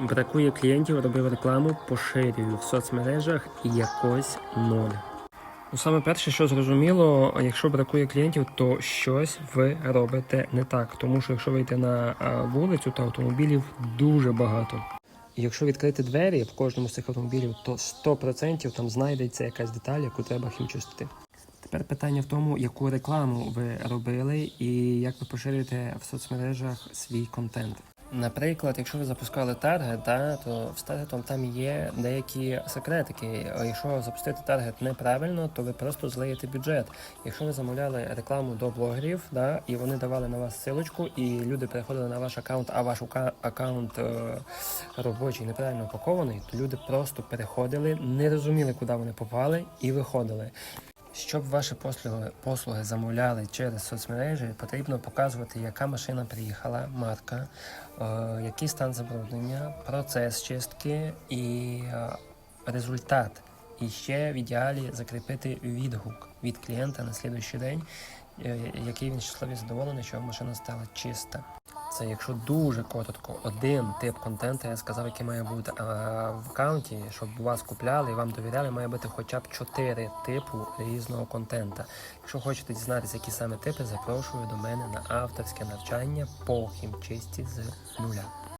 Бракує клієнтів, робив рекламу, поширюю в соцмережах і якось ноль. Ну, саме перше, що зрозуміло, якщо бракує клієнтів, то щось ви робите не так. Тому що якщо вийти на вулицю, то автомобілів дуже багато. Якщо відкрити двері в кожному з цих автомобілів, то 100% там знайдеться якась деталь, яку треба хімчистити. Тепер питання в тому, яку рекламу ви робили і як ви поширюєте в соцмережах свій контент. Наприклад, якщо ви запускали таргет, да, то з таргетом там є деякі секретики. Якщо запустити таргет неправильно, то ви просто злиєте бюджет. Якщо ви замовляли рекламу до блогерів, да, і вони давали на вас силочку, і люди переходили на ваш аккаунт, а ваш аккаунт е, робочий неправильно упакований, то люди просто переходили, не розуміли, куди вони попали, і виходили. Щоб ваші послуги, послуги замовляли через соцмережі, потрібно показувати, яка машина приїхала, марка, е, який стан забруднення, процес чистки і е, результат. І ще в ідеалі закріпити відгук від клієнта на слідуючий день, е, який він щасливий задоволений, що машина стала чиста. Це якщо дуже коротко, один тип контенту, я сказав, який має бути а в аккаунті, щоб вас купляли і вам довіряли, має бути хоча б чотири типу різного контента. Якщо хочете дізнатися, які саме типи, запрошую до мене на авторське навчання по хімчисті з нуля.